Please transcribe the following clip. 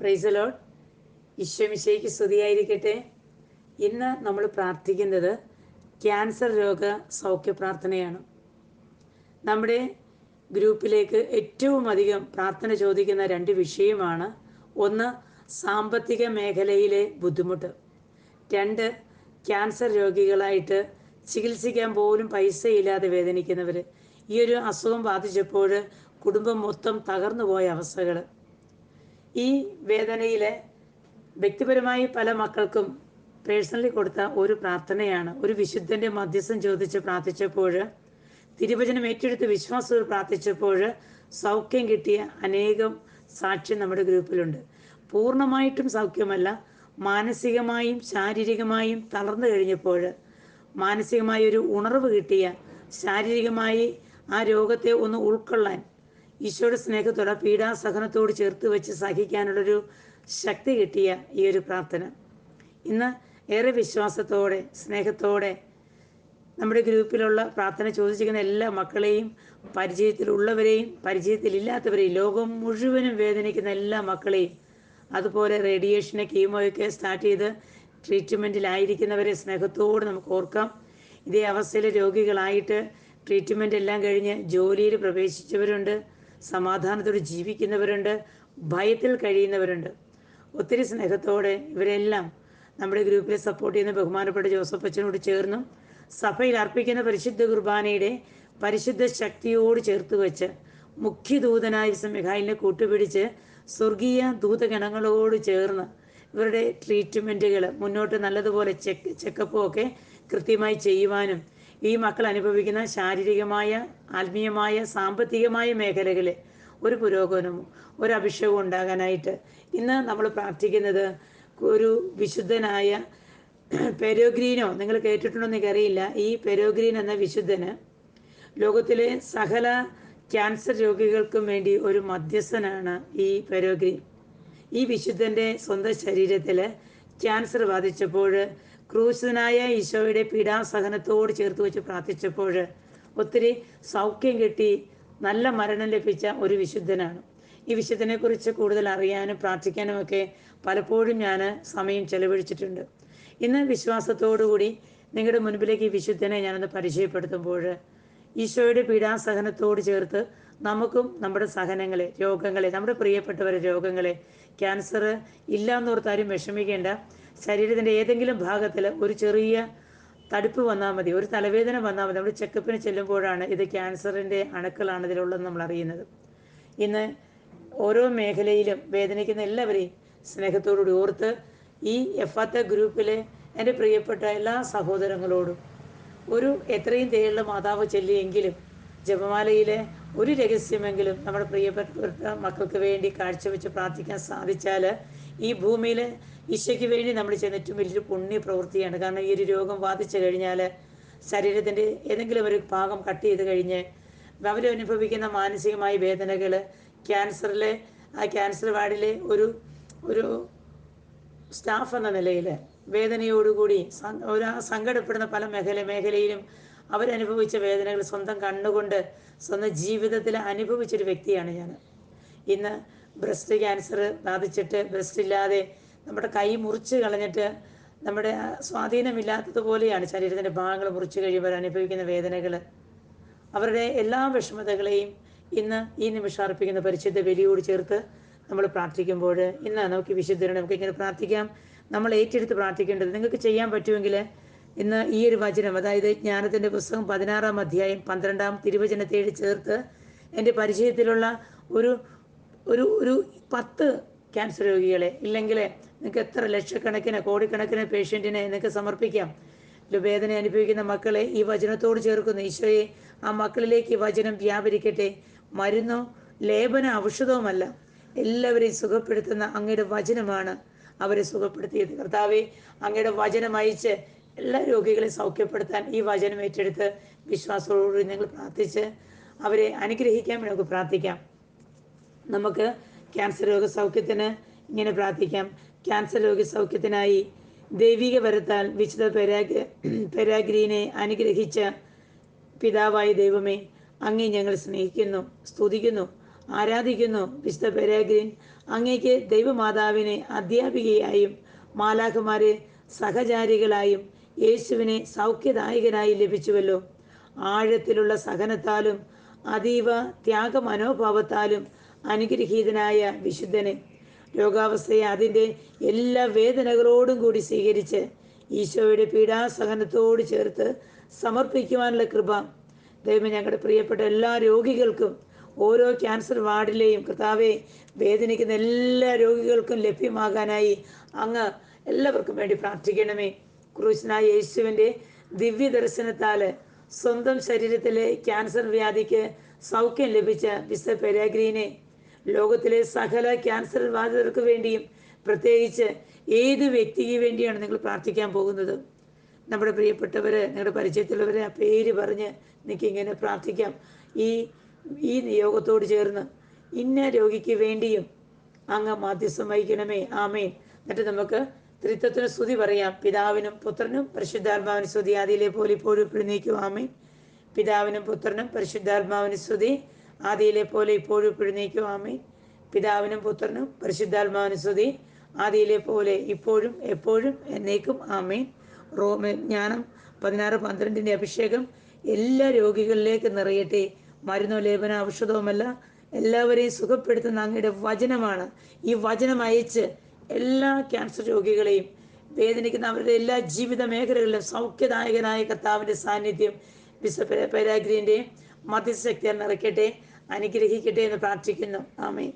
പ്രൈസലോഡ് ഈശ്വമിശയ്ക്ക് സ്തുതിയായിരിക്കട്ടെ. ഇന്ന് നമ്മൾ പ്രാർത്ഥിക്കുന്നത് ക്യാൻസർ രോഗ സൗഖ്യ പ്രാർത്ഥനയാണ്. നമ്മുടെ ഗ്രൂപ്പിലേക്ക് ഏറ്റവും അധികം പ്രാർത്ഥന ചോദിക്കുന്ന രണ്ട് വിഷയമാണ്. ഒന്ന് സാമ്പത്തിക മേഖലയിലെ ബുദ്ധിമുട്ട്. രണ്ട് ക്യാൻസർ രോഗികളായിട്ട് ചികിത്സിക്കാൻ പോലും പൈസയില്ലാതെ വേദനിക്കുന്നവർ ഈ ഒരു അസുഖം ബാധിച്ചപ്പോൾ കുടുംബം മൊത്തം തകർന്നു പോയ അവസ്ഥകൾ ഈ വേദനയിലെ വ്യക്തിപരമായി പല മക്കൾക്കും പേഴ്സണലി കൊടുത്ത ഒരു പ്രാർത്ഥനയാണ്. ഒരു വിശുദ്ധന്റെ മധ്യസ്ഥം ചോദിച്ച് പ്രാർത്ഥിച്ചപ്പോൾ തിരുവചനം ഏറ്റെടുത്ത് വിശ്വാസികൾ പ്രാർത്ഥിച്ചപ്പോൾ സൗഖ്യം കിട്ടിയ അനേകം സാക്ഷ്യം നമ്മുടെ ഗ്രൂപ്പിലുണ്ട് പൂർണമായിട്ടും സൗഖ്യമല്ല മാനസികമായും ശാരീരികമായും തളർന്നു കഴിഞ്ഞപ്പോൾ മാനസികമായ ഒരു ഉണർവ് കിട്ടിയ ശാരീരികമായി ആ രോഗത്തെ ഒന്ന് ഉൾക്കൊള്ളാൻ ഈശോയുടെ സ്നേഹത്തോടെ പീഡാസഹനത്തോട് ചേർത്ത് വെച്ച് സഹിക്കാനുള്ളൊരു ശക്തി കിട്ടിയ ഈ ഒരു പ്രാർത്ഥന. ഇന്ന് ഏറെ വിശ്വാസത്തോടെ സ്നേഹത്തോടെ നമ്മുടെ ഗ്രൂപ്പിലുള്ള പ്രാർത്ഥന ചോദിച്ചിരിക്കുന്ന എല്ലാ മക്കളെയും പരിചയത്തിലുള്ളവരെയും പരിചയത്തിലില്ലാത്തവരെയും ലോകം മുഴുവനും വേദനിക്കുന്ന എല്ലാ മക്കളെയും അതുപോലെ റേഡിയേഷനെ കീമോയൊക്കെ സ്റ്റാർട്ട് ചെയ്ത് ട്രീറ്റ്മെന്റിലായിരിക്കുന്നവരെ സ്നേഹത്തോട് നമുക്ക് ഓർക്കാം. ഇതേ അവസ്ഥയിൽ രോഗികളായിട്ട് ട്രീറ്റ്മെന്റ് എല്ലാം കഴിഞ്ഞ് ജോലിയിൽ പ്രവേശിച്ചവരുണ്ട്. സമാധാനത്തോടെ ജീവിക്കുന്നവരുണ്ട് ഭയത്തിൽ കഴിയുന്നവരുണ്ട്. ഒത്തിരി സ്നേഹത്തോടെ ഇവരെല്ലാം നമ്മുടെ ഗ്രൂപ്പിൽ സപ്പോർട്ട് ചെയ്യുന്ന ബഹുമാനപ്പെട്ട ജോസഫ് അച്ഛനോട് ചേർന്നും സഭയിൽ അർപ്പിക്കുന്ന പരിശുദ്ധ കുർബാനയുടെ പരിശുദ്ധ ശക്തിയോട് ചേർത്ത് വെച്ച് മുഖ്യദൂതനായ മിഖായിലിനെ കൂട്ടുപിടിച്ച് സ്വർഗീയ ദൂതഗണങ്ങളോട് ചേർന്ന് ഇവരുടെ ട്രീറ്റ്മെന്റുകൾ മുന്നോട്ട് നല്ലതുപോലെ ചെക്ക് ചെക്കപ്പും ഒക്കെ കൃത്യമായി ചെയ്യുവാനും ഈ മക്കൾ അനുഭവിക്കുന്ന ശാരീരികമായ ആത്മീയമായ സാമ്പത്തികമായ മേഖലകളിൽ ഒരു പുരോഗമനവും ഒരു അഭിഷേകവും ഉണ്ടാകാനായിട്ട് ഇന്ന് നമ്മൾ പ്രാർത്ഥിക്കുന്നത് ഒരു വിശുദ്ധനായ പെരോഗ്രീനോ നിങ്ങൾ കേട്ടിട്ടുണ്ടോ എന്ന് എനിക്കറിയില്ല. ഈ പെരോഗ്രീൻ എന്ന വിശുദ്ധന് ലോകത്തിലെ സകല ക്യാൻസർ രോഗികൾക്കും വേണ്ടി ഒരു മധ്യസ്ഥനാണ് ഈ പെരോഗ്രീൻ. ഈ വിശുദ്ധന്റെ സ്വന്തം ശരീരത്തിൽ ക്യാൻസർ ബാധിച്ചപ്പോൾ ക്രൂശനായ ഈശോയുടെ പീഡാസഹനത്തോട് ചേർത്ത് വെച്ച് പ്രാർത്ഥിച്ചപ്പോൾ ഒത്തിരി സൗഖ്യം കിട്ടി നല്ല മരണം ലഭിച്ച ഒരു വിശുദ്ധനാണ്. ഈ വിശുദ്ധനെക്കുറിച്ച് കൂടുതൽ അറിയാനും പ്രാർത്ഥിക്കാനും ഒക്കെ പലപ്പോഴും ഞാൻ സമയം ചെലവഴിച്ചിട്ടുണ്ട്. ഇന്ന് വിശ്വാസത്തോടുകൂടി നിങ്ങളുടെ മുൻപിലേക്ക് ഈ വിശുദ്ധനെ ഞാനൊന്ന് പരിചയപ്പെടുത്തുമ്പോൾ ഈശോയുടെ പീഡാസഹനത്തോട് ചേർത്ത് നമുക്കും നമ്മുടെ സഹനങ്ങളെ രോഗങ്ങളെ നമ്മുടെ പ്രിയപ്പെട്ടവരെ രോഗങ്ങളെ ക്യാൻസർ ഇല്ല എന്നോർത്താരും വിഷമിക്കേണ്ട. ശരീരത്തിന്റെ ഏതെങ്കിലും ഭാഗത്തിൽ ഒരു ചെറിയ തടുപ്പ് വന്നാൽ മതി ഒരു തലവേദന വന്നാൽ മതി. നമ്മൾ ചെക്കപ്പിന് ചെല്ലുമ്പോഴാണ് ഇത് ക്യാൻസറിന്റെ അണുക്കളാണ് ഇതിലുള്ളതെന്ന് നമ്മൾ അറിയുന്നത്. ഇന്ന് ഓരോ മേഖലയിലും വേദനിക്കുന്ന എല്ലാവരെയും സ്നേഹത്തോടുകൂടി ഓർത്ത് ഈ എഫാത്ത ഗ്രൂപ്പിലെ എന്റെ പ്രിയപ്പെട്ട എല്ലാ സഹോദരങ്ങളോടും ഒരു എത്രയും തേയുള്ള മാതാവ് ചെല്ലിയെങ്കിലും ജപമാലയിലെ ഒരു രഹസ്യമെങ്കിലും നമ്മുടെ പ്രിയപ്പെട്ട മക്കൾക്ക് വേണ്ടി കാഴ്ചവെച്ച് പ്രാർത്ഥിക്കാൻ സാധിച്ചാൽ ഈ ഭൂമിയിൽ ഈശയ്ക്ക് വേണ്ടി നമ്മൾ ചെയ്യുന്ന ഏറ്റവും വലിയൊരു പുണ്യ പ്രവൃത്തിയാണ് കാരണം ഈ ഒരു രോഗം ബാധിച്ചു കഴിഞ്ഞാൽ ശരീരത്തിന്റെ ഏതെങ്കിലും ഒരു ഭാഗം കട്ട് ചെയ്ത് കഴിഞ്ഞ് അവരനുഭവിക്കുന്ന മാനസികമായ വേദനകൾ ക്യാൻസറിലെ ആ ക്യാൻസർ വാർഡിലെ ഒരു ഒരു സ്റ്റാഫ് എന്ന നിലയിൽ വേദനയോടുകൂടി ഒരു സങ്കടപ്പെടുന്ന പല മേഖല മേഖലയിലും അവരനുഭവിച്ച വേദനകൾ സ്വന്തം കണ്ണുകൊണ്ട് സ്വന്തം ജീവിതത്തിൽ അനുഭവിച്ചൊരു വ്യക്തിയാണ് ഞാൻ. ഇന്ന് ബ്രസ്റ്റ് ക്യാൻസർ ബാധിച്ചിട്ട് ബ്രസ്റ്റ് ഇല്ലാതെ നമ്മുടെ കൈ മുറിച്ച് കളഞ്ഞിട്ട് നമ്മുടെ സ്വാധീനമില്ലാത്തതുപോലെയാണ് ശരീരത്തിന്റെ ഭാഗങ്ങൾ മുറിച്ച് കഴിയുമ്പോൾ അനുഭവിക്കുന്ന വേദനകൾ. അവരുടെ എല്ലാ വിഷമതകളെയും ഇന്ന് ഈ നിമിഷം അർപ്പിക്കുന്ന പരിശുദ്ധ ബലിയോട് ചേർത്ത് നമ്മൾ പ്രാർത്ഥിക്കുമ്പോൾ ഇന്ന് നമുക്ക് വിശുദ്ധരെ നമുക്ക് ഇങ്ങനെ പ്രാർത്ഥിക്കാം. നമ്മൾ ഏറ്റെടുത്ത് പ്രാർത്ഥിക്കേണ്ടത് നിങ്ങൾക്ക് ചെയ്യാൻ പറ്റുമെങ്കിൽ ഇന്ന് ഈ ഒരു വചനം അതായത് ജ്ഞാനത്തിന്റെ പുസ്തകം പതിനാറാം അധ്യായം പന്ത്രണ്ടാം തിരുവചനത്തേഴ് ചേർത്ത് എന്റെ പരിചയത്തിലുള്ള ഒരു ഒരു ഒരു പത്ത് ക്യാൻസർ രോഗികളെ ഇല്ലെങ്കിൽ നിങ്ങൾക്ക് എത്ര ലക്ഷക്കണക്കിന് കോടിക്കണക്കിന് പേഷ്യന്റിനെ നിങ്ങൾക്ക് സമർപ്പിക്കാം. വേദന അനുഭവിക്കുന്ന മക്കളെ ഈ വചനത്തോട് ചേർക്കുന്ന. ഈശോയെ ആ മക്കളിലേക്ക് ഈ വചനം വ്യാപരിക്കട്ടെ. മരുന്നോ ലേപന ഔഷധവുമല്ല. എല്ലാവരെയും സുഖപ്പെടുത്തുന്ന അങ്ങയുടെ വചനമാണ് അവരെ സുഖപ്പെടുത്തിയത്. കർത്താവെ അങ്ങയുടെ വചനം അയച്ച് എല്ലാ രോഗികളെ സൗഖ്യപ്പെടുത്താൻ ഈ വചനം ഏറ്റെടുത്ത് വിശ്വാസത്തോടുകൂടി നിങ്ങൾ പ്രാർത്ഥിച്ച് അവരെ അനുഗ്രഹിക്കാൻ നമുക്ക് പ്രാർത്ഥിക്കാം. നമുക്ക് ക്യാൻസർ രോഗ സൗഖ്യത്തിന് ഇങ്ങനെ പ്രാർത്ഥിക്കാം. ക്യാൻസർ രോഗ സൗഖ്യത്തിനായി ദൈവിക വരത്താൽ വിശുദ്ധ പെരാഗ് പെരാഗ്രീനെ അനുഗ്രഹിച്ച പിതാവായ ദൈവമേ അങ്ങേ ഞങ്ങൾ സ്നേഹിക്കുന്നു സ്തുതിക്കുന്നു ആരാധിക്കുന്നു. വിശുദ്ധ പെരാഗ്രീൻ അങ്ങേക്ക് ദൈവമാതാവിനെ അധ്യാപികയായും മാലാഖമാരെ സഹചാരികളായും യേശുവിനെ സൗഖ്യദായകനായി ലഭിച്ചുവല്ലോ. ആഴത്തിലുള്ള സഹനത്താലും അതീവ ത്യാഗമനോഭാവത്താലും അനുഗ്രഹീതനായ വിശുദ്ധനെ. രോഗാവസ്ഥയെ അതിന്റെ എല്ലാ വേദനകളോടും കൂടി സ്വീകരിച്ച് ഈശോയുടെ പീഡാസഹനത്തോട് ചേർത്ത് സമർപ്പിക്കുവാനുള്ള കൃപ. ദൈവം ഞങ്ങളുടെ പ്രിയപ്പെട്ട എല്ലാ രോഗികൾക്കും ഓരോ ക്യാൻസർ വാർഡിലെയും കർത്താവെ വേദനിക്കുന്ന എല്ലാ രോഗികൾക്കും ലഭ്യമാകാനായി അങ്ങ് എല്ലാവർക്കും വേണ്ടി പ്രാർത്ഥിക്കണമേ. ക്രൂശനായ യേശുവിന്റെ ദിവ്യ ദർശനത്താൽ സ്വന്തം ശരീരത്തിലെ ക്യാൻസർ വ്യാധിക്ക് സൗഖ്യം ലഭിച്ച വിസ പെരാഗ്രീനെ ലോകത്തിലെ സകല ക്യാൻസർ ബാധിതർക്ക് വേണ്ടിയും പ്രത്യേകിച്ച് ഏത് വ്യക്തിക്ക് വേണ്ടിയാണ് നിങ്ങൾ പ്രാർത്ഥിക്കാൻ പോകുന്നത്? നമ്മുടെ പ്രിയപ്പെട്ടവർ നിങ്ങളുടെ പരിചയത്തിലുള്ളവരെ ആ പേര് പറഞ്ഞ് നിങ്ങൾക്ക് ഇങ്ങനെ പ്രാർത്ഥിക്കാം. ഈ ഈ നിയോഗത്തോട് ചേർന്ന് ഇന്ന രോഗിക്ക് വേണ്ടിയും അങ്ങ് മാധ്യസ്ഥം വഹിക്കണമേ. ആമേൻ. എന്നിട്ട് നമുക്ക് ത്രിത്വത്തിന് സ്തുതി പറയാം. പിതാവിനും പുത്രനും പരിശുദ്ധാത്മാവിന് സ്തുതി. ആദിയിലെ പോലെ ഇപ്പോഴും ഇപ്പോഴും നീക്കുവാമേ പിതാവിനും പുത്രനും പരിശുദ്ധാത്മാവിന് സ്തുതി. ആദിയിലെ പോലെ ഇപ്പോഴും ഇപ്പോഴും നീക്കുവാമേ പിതാവിനും പുത്രനും പരിശുദ്ധാത്മാവിന് സ്തുതി. ആദിയിലെ പോലെ ഇപ്പോഴും എപ്പോഴും എന്നേക്കും. ആമേ റോമ ജ്ഞാനം പതിനാറ് പന്ത്രണ്ടിന്റെ അഭിഷേകം എല്ലാ രോഗികളിലേക്ക് നിറയട്ടെ. മരുന്നോ ലേപന ഔഷധവുമല്ല. എല്ലാവരെയും സുഖപ്പെടുത്തുന്ന അങ്ങയുടെ വചനമാണ്. ഈ വചനം അയച്ച് എല്ലാ ക്യാൻസർ രോഗികളെയും വേദനിക്കുന്ന അവരുടെ എല്ലാ ജീവിത മേഖലകളിലും സൗഖ്യദായകനായ കർത്താവിന്റെ സാന്നിധ്യം വിശ്വ പെരാഗ്രീന്റെ നിറയ്ക്കട്ടെ അനുഗ്രഹിക്കട്ടെ എന്ന് പ്രാർത്ഥിക്കുന്നു. ആമേ